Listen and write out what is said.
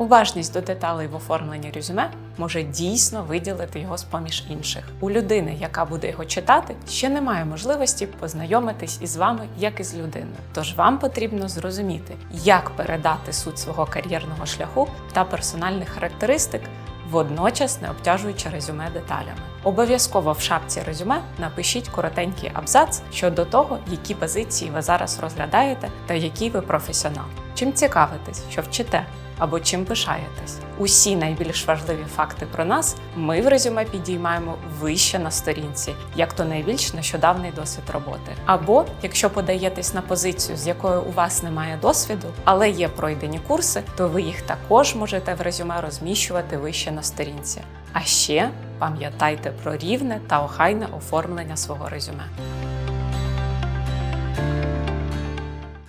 Уважність до деталей в оформленні резюме може дійсно виділити його з поміж інших. У людини, яка буде його читати, ще немає можливості познайомитись із вами як із людиною. Тож вам потрібно зрозуміти, як передати суть свого кар'єрного шляху та персональних характеристик, водночас не обтяжуючи резюме деталями. Обов'язково в шапці резюме напишіть коротенький абзац щодо того, які позиції ви зараз розглядаєте та який ви професіонал. Чим цікавитесь, що вчите або чим пишаєтесь. Усі найбільш важливі факти про нас ми в резюме підіймаємо вище на сторінці, як то найбільш нещодавний досвід роботи. Або якщо подаєтесь на позицію, з якою у вас немає досвіду, але є пройдені курси, то ви їх також можете в резюме розміщувати вище на сторінці. А ще пам'ятайте про рівне та охайне оформлення свого резюме.